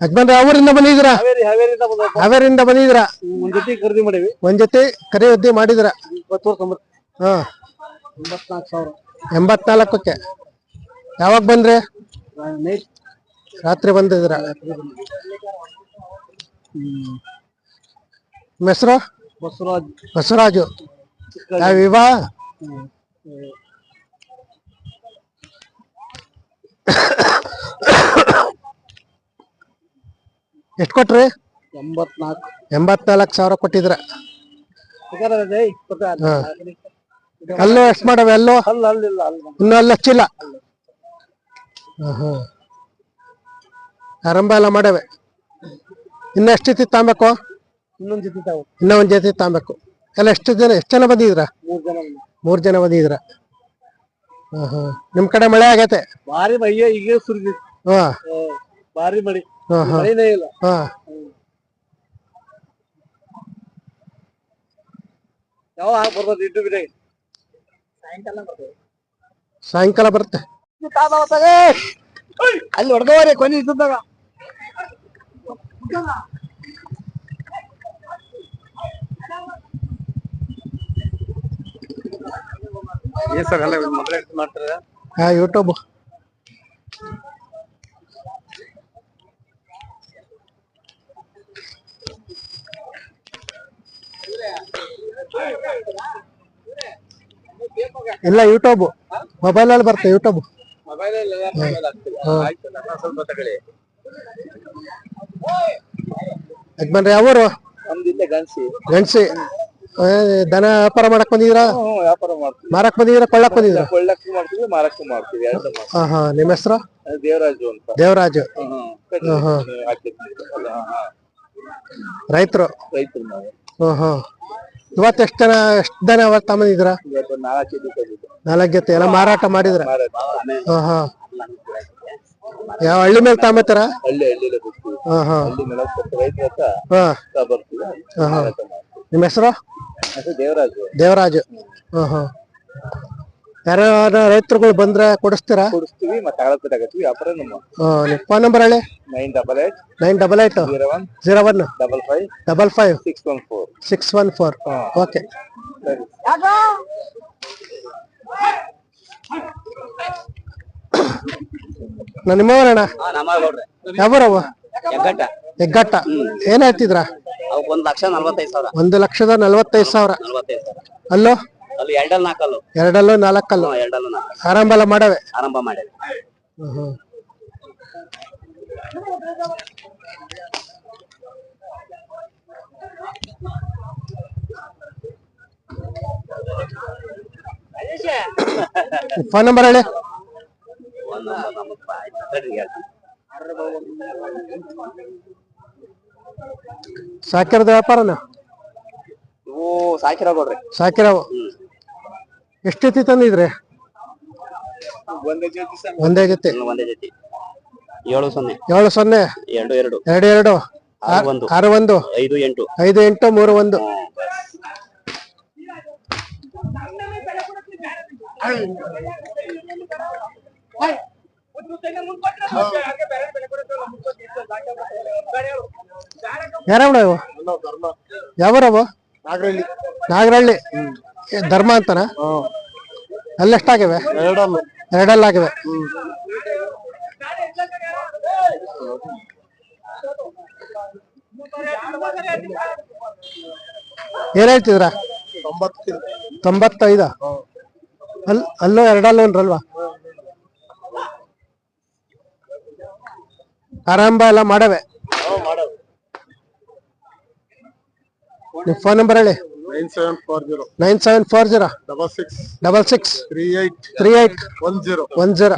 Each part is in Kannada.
ಯಜಮಾನ್ರೆ ಅವರಿಂದ ಬಂದಿದ್ರ ಹಾವೇರಿ ಹಾವೇರಿಯಿಂದ ಬಂದ ಹಾವೇರಿಂದ ಬಂದಿದ್ರ ಒಂದ್ ಜೊತೆ ಖರೀದಿ ಮಾಡೀವಿ. ಒಂದ್ ಜೊತೆ ಕರೆ ಒದ್ದೆ ಮಾಡಿದ್ರ ತೊಂಬತ್ ಹಾ. ಎಂಬತ್ನಾಲ್ಕು ಸಾವಿರ. ಎಂಬತ್ನಾಲ್ಕಕ್ಕೆ. ಯಾವಾಗ ಬಂದ್ರಿ? ನೈಟ್ ರಾತ್ರಿ ಬಂದಿದ್ರ ನಿಮ್ಮ ಹೆಸರು? ಬಸವರಾಜ್. ಬಸವರಾಜು. ಯಾವ ವಿವಾಹ ಎಷ್ಟು ಕೊಟ್ರಿ? ಎಂಬತ್ನಾಲ್ಕು. ಎಂಬತ್ನಾಲ್ಕು ಸಾವಿರ ಕೊಟ್ಟಿದ್ರ. ಅಲ್ಲೂ ಎಷ್ಟ್ ಮಾಡವೆ ಅಲ್ಲೂ? ಇನ್ನು ಅಲ್ಲಿ ಹಚ್ಚಿಲ್ಲ ಹ್ಮ್. ಆರಂಭ ಎಲ್ಲ ಮಾಡವೆ. ಇನ್ನ ಎಷ್ಟು ಜೊತೆ ತಾಂಬೇಕು? ಇನ್ನೊಂದು ಜೊತೆ ತಾವು. ಇನ್ನ ಒಂದ್ ಜೊತೆ ತಾಂಬೇಕು. ಎಲ್ಲ ಎಷ್ಟು ಜನ ಎಷ್ಟು ಜನ ಬಂದಿದ್ರ? ಮೂರ್ ಜನ ಮೂರ್ ಜನ ಬಂದಿದ್ರ. ಹ್ಮ್ ಹ್ಮ್ ನಿಮ್ ಕಡೆ ಮಳೆ ಆಗೈತೆ? ಭಾರಿ ಮೈಯ ಈಗ ಸುರಿದಿ ಹಾ. ಭಾರಿ ಮಳೆ. ಹಾ ಹಾ. ಮಳಿನೇ ಬರ್ಬೋದು ಇಟ್ಟು ಬಿಡಿ ಸಾಯಂಕಾಲ ಬರ್ತದೆ. ಸಾಯಂಕಾಲ ಬರುತ್ತೆ. ಅಲ್ಲಿ ಹೊಡೆದವರೆ ಕೊನೆ ಇದ್ದಾಗ. ಮಾಡ್ತಾರ ಸರ್ ಎಲ್ಲ ಮೊದಲೇ ಮಾಡ್ತಾರೆ. ಹಾ ಯೂಟ್ಯೂಬ್ ಇಲ್ಲ ಯೂಟ್ಯೂಬ್ ಮೊಬೈಲ್ ಅಲ್ಲಿ ಬರುತ್ತೆ ಯೂಟ್ಯೂಬ್ ಹಾ. ಯಜಮಾನ್ರಿ ಯಾವೂರು? ಗಣಸಿ ದನ ವ್ಯಾಪಾರ ಮಾಡಕ್ ಬಂದಿದ್ರ ವ್ಯಾಪಾರ ಮಾಡ್ತೀವಿ ಮಾರಕ್ ಬಂದಿದ್ರ ಕೊಳ್ಳಕ್ ಬಂದಿದ್ರ ಕೊಳ್ಳಕ್ ಮಾಡ್ತೀವಿ ಮಾರಕ್ ಮಾಡ್ತೀವಿ ಹಾ ಹಾ. ನಿಮ್ಮ ಹೆಸರು? ದೇವರಾಜು ಅಂತ. ದೇವರಾಜು ಹಾ, ಹಾ. ಹಾ, ಹಾ. ರೈತರು ರೈತರು ನಾವು ಹ್ಮ್ ಇವತ್ತು ಎಷ್ಟು ಜನ ಎಷ್ಟು ಜನ ಅವತ್ತು ತಗೊಂಬಂದಿದ್ದೀರಾ ನಾಲ್ಕು ಜೊತೆ ಎಲ್ಲ ಮಾರಾಟ ಮಾಡಿದ್ರ. ಹಾ ಹಾ. ಯಾವ ಹಳ್ಳಿ ಮೇಲೆ ತಗೊಂಬತ್ತಾರ ಹಾ ಹಾ. ಹಾ. ಹಾ, ಹಾ. ನಿಮ್ಮ ಹೆಸರು ದೇವರಾಜು. ದೇವರಾಜು. ಹಾ ಹಾ. ಯಾರ ರೈತರುಗಳು ಬಂದ್ರೆ ಕೊಡಿಸ್ತೀರಾ? ಕೊಡಿಸ್ತೀವಿ ಮತ್ತೆ ಆಳಕ್ಕೆ ತಗತ್ತೀವಿ ವ್ಯಾಪಾರ ನಮ್ಮ. ಹಾ ಫೋನ್ ನಂಬರ್ ಹೇಳಿ. Nine double eight nine double eight zero one zero one double five double five six one four. Six one four. Okay. ಸರಿ. ನಾನು ನಿಮ್ಮವರಣ್ಣ ಅಣ್ಣ ಯಾವ ಹೆಗ್ಗಟ್ಟ. ಏನ್ ಹೇಳ್ತಿದ್ರ? ಒಂದ್ ಲಕ್ಷ ನಲ್ವತ್ತೈದು ಸಾವಿರ. ಒಂದು ಲಕ್ಷದ ನಲವತ್ತೈದು ಸಾವಿರ. ನಲ್ವತ್ತೈದು ಸಾವಿರ. ಅಲ್ಲೋ? ಅಲ್ಲಿ ಎರಡಲ್ ನಾಲ್ಕಲ್ಲು. ಎರಡಲ್ಲೂ ನಾಲ್ಕಲ್ಲು. ಎರಡಲ್ಲು ನಾಲ್ಕು ಆರಂಭ ಮಾಡವೆ? ಆರಂಭ ಹ್ಮ್ ಹ್ಮ್. ಫೋನ್ ನಂಬರ್ ಹೇಳಿ. ಸಾಕಿರದ ವ್ಯಾಪಾರನ? ಇವು ಸಾಕಿರ ಕೊಡ್ರಿ ಸಾಕಿರವು? ಎಷ್ಟು ಜೊತೆ ತಂದಿದ್ರಿ? ಒಂದೇ ಜೊತೆ ಒಂದೇ ಜೊತೆ. ಇನ್ನು ಒಂದೇ ಜೊತೆ. ಏಳು ಸೊನ್ನೆ. ಏಳು ಸೊನ್ನೆ? ಎರಡು ಎರಡು. ಎರಡು ಎರಡು. ಆರು ಒಂದು. ಆರು ಒಂದು. ಐದು ಎಂಟು. ಐದು ಎಂಟು ಮೂರು ಒಂದು. ಯಾರ ಯಾವ ಯಾವರವು ನಾಗರಳ್ಳಿ. ನಾಗರಹಳ್ಳಿ ಏ, ಧರ್ಮ ಅಂತನ? ಅಲ್ಲೆಷ್ಟಾಗಿವೆ? ಎರಡಲ್ಲ. ಎರಡಲ್ಲಾಗಿವೆ. ಏನ್ ಹೇಳ್ತಿದ್ರ ತೊಂಬತ್ತು ತೊಂಬತ್ತೈದ? ಅಲ್ ಅಲ್ಲೋ ಎರಡಲ್ಲೋ ಅನ್ರಲ್ವಾ ಆರಂಭ ಎಲ್ಲ ಮಾಡವೆ. ಫೋನ್ ನಂಬರ್ ಹೇಳಿ. Nine seven four zero. Nine seven four zero. Double six. Double six. Three eight three eight one zero. One zero.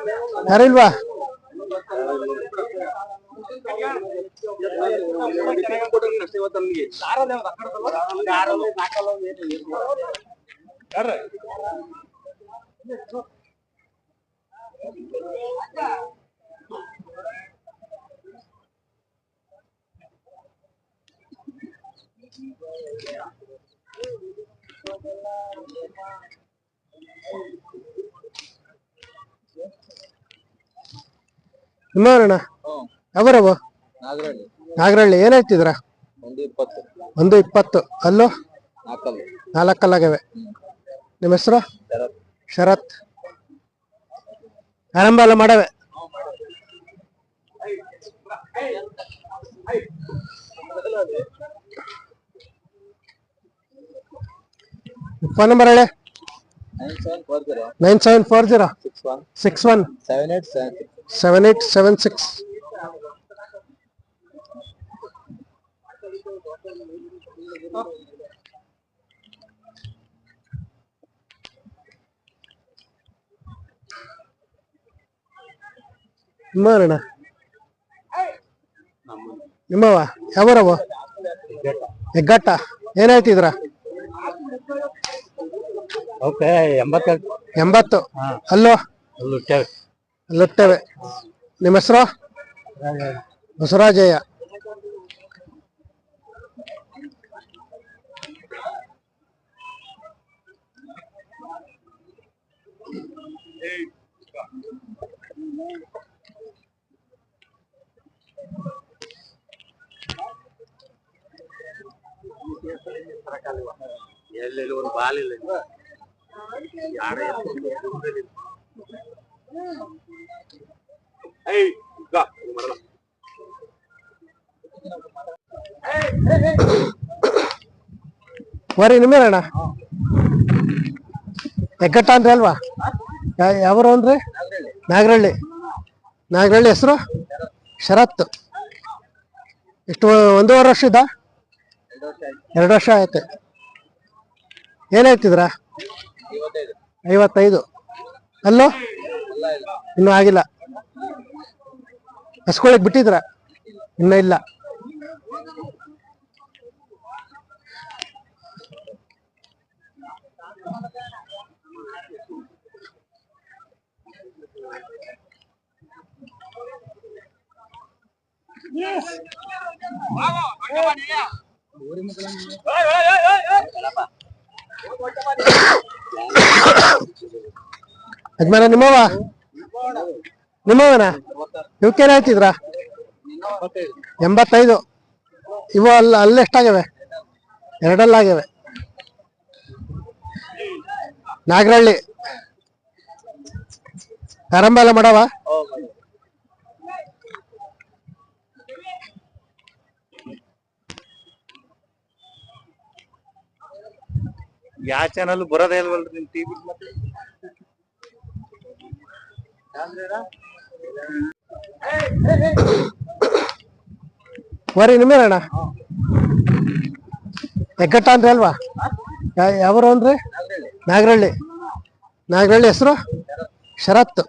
ಯಾರಮ್ಮ ನೀವು ಯಾರಿಲ್ವಾ ನಿಮ್ಮವರಣ್ಣ? ಯಾವರವ ನಾಗರಳ್ಳಿ ನಾಗರಳ್ಳಿ ಏನ್ ಹೇಳ್ತಿದ್ರ ಒಂದು ಇಪ್ಪತ್ತು. ಅಲ್ಲು? ನಾಲ್ಕಲ್ಲ. ಅಲ್ಲೋ ನಾಲ್ಕಲ್ಲಾಗವೆ ನಿಮ್ಮ ಹೆಸರು? ಶರತ್. ಆರಂಭ ಎಲ್ಲ ಮಾಡವೆ? ಫೋನ್ ನಂಬರ್ ಹೇಳಿ. Nine seven four zero. Nine seven four zero. Six one. Six one. Seven eight seven seven eight seven six ನಿಮ್ಮವರಣ್ಣ? ನಿಮ್ಮವ ಯಾವರವ ಹೆಗ್ಗಟ್ಟ ಏನ್ ಹೇಳ್ತಿದ್ರ ಎಂಬತ್ತು. ಅಲ್ಲೋ? ಅಲ್ಲುಟ್ಟೇವೆ ಅಲ್ಲುತ್ತೇವೆ ನಿಮ್ಮ ಹೆಸರು ಬಸವರಾಜಯ್ಯ ಎಲ್ಲೆಲ್ಲಿ ಒಂದು ಬಾಲಿಲ್ಲ ಯಾರ ಗಾ ಮಾಡಲ್ಲ ವರಿ ನಿಮ್ಮೇನಣ್ಣ ಹೆಗ್ಗಟ್ಟ ಅಂದ್ರೆ ಅಲ್ವಾ? ಯಾವ್ರು ಅಂದ್ರೆ? ನಾಗರಳ್ಳಿ ನಾಗರಳ್ಳಿ ಹೆಸರು? ಶರತ್. ಎಷ್ಟು, ಒಂದೂವರೆ ವರ್ಷ ಇದ್ದ? ಎರಡು ವರ್ಷ ಆಯ್ತು. ಏನ್ ಐವತ್ತೈದು. ಅಲ್ಲೋ? ಇನ್ನೂ ಆಗಿಲ್ಲ. ಹಸ್ಕೊಳಕ್ ಬಿಟ್ಟಿದ್ರ? ಇನ್ನ ಇಲ್ಲ. ಯಜಮಾನ ನಿಮ್ಮವ ನಿಮ್ಮವನ? ಇವಕ್ಕೇನ್ ಹೇಳ್ತಿದ್ರ ಎಂಬತ್ತೈದು. ಇವು ಅಲ್ಲ, ಅಲ್ಲಿ ಎಷ್ಟಾಗ್ಯವೆ? ಎರಡಲ್ಲಾಗ್ಯವೆ. ನಾಗರಳ್ಳಿ ಆರಂಭ ಎಲ್ಲ ಮಾಡವ? ಯಾವ ಚಾನಲ್ ಬರೋದೇ ಇಲ್ವಲ್ರಿ ನಿಮ್ ಟಿವಿ ವರಿ ನಿಮ್ಮೇನಣ್ಣ ಎಗ್ಗಟ್ಟ ಅಂದ್ರೆ ಅಲ್ವಾ? ಯಾವ್ರು ಅಂದ್ರೆ? ನಾಗರಳ್ಳಿ. ನಾಗರಳ್ಳಿ ಹೆಸರು? ಶರತ್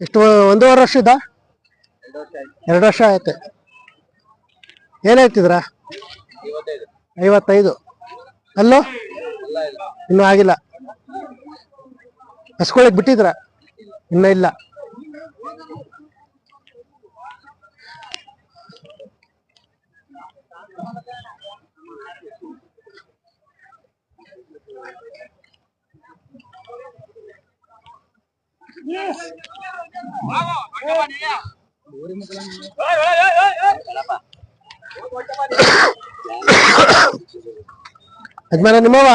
ಎಷ್ಟು ಒಂದೂವರೆ ವರ್ಷ ಇದ್ದ? ಎರಡು ವರ್ಷ ಆಯ್ತು. ಏನಾಯ್ತಿದ್ರ ಐವತ್ತೈದು. ಅಲ್ಲೋ? ಇನ್ನೂ ಆಗಿಲ್ಲ. ಹಸ್ಕೊಳಕ್ ಬಿಟ್ಟಿದ್ರ ಇನ್ನ ಇಲ್ಲ. ಯಜಮಾನ ನಿಮ್ಮವ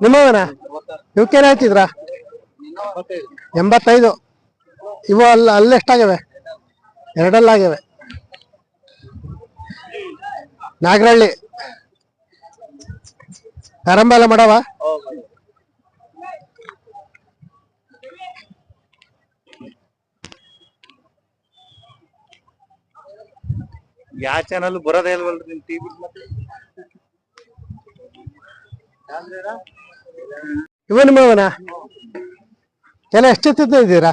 ನಿಮ್ಮವನ ಇವಕ್ಕೇನ ಹೇಳ್ತಿದ್ರ? ಎಂಬತ್ತೈದು. ಇವು ಅಲ್ಲ ಅಲ್ಲಿ ಎರಡಲ್ಲಾಗಿವೆ ನಾಗರಹಳ್ಳಿ. ನಾಗರಳ್ಳಿ ಆರಂಭ ಎಲ್ಲ ಮಾಡವ? ಯಾವ ಚಾನಲ್ ಬರೋದೇ ಇಲ್ವಲ್ರಿ ನಿಮ್ ಟಿವಿ ಇವನ್ ನಿಮ್ಮವನ? ಎಲ್ಲ ಎಷ್ಟು ಜೊತೆ ಇದ್ದೀರಾ?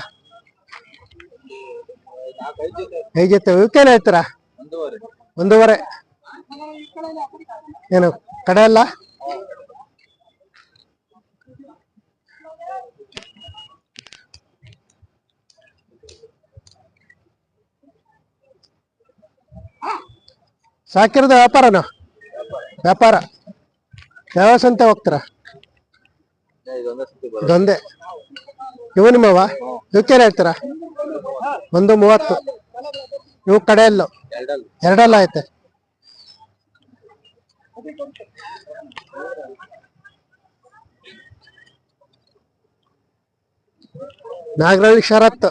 ಐದು ಜೊತೆ ಇವಕ್ಕೇನು ಹೇಳ್ತೀರಾ? ಒಂದೂವರೆ. ಏನು ಕಡೆ ಅಲ್ಲ? ಸಾಕಿರೋದು ವ್ಯಾಪಾರನ? ವ್ಯಾಪಾರ. ಯಾವ ಸಂತೆ ಹೋಗ್ತೀರಾ? ಇದೊಂದೇ. ಇವು ನಿಮ್ಮವ ಇವಕ್ಕೆ ಹೇಳ್ತೀರಾ? ಒಂದು ಮೂವತ್ತು. ಇವು ಕಡೆಯಲ್ಲೂ. ಎರಡಲ್ಲ ಐತೆ. ನಾಗರಳ್ಳಿ ಶರತ್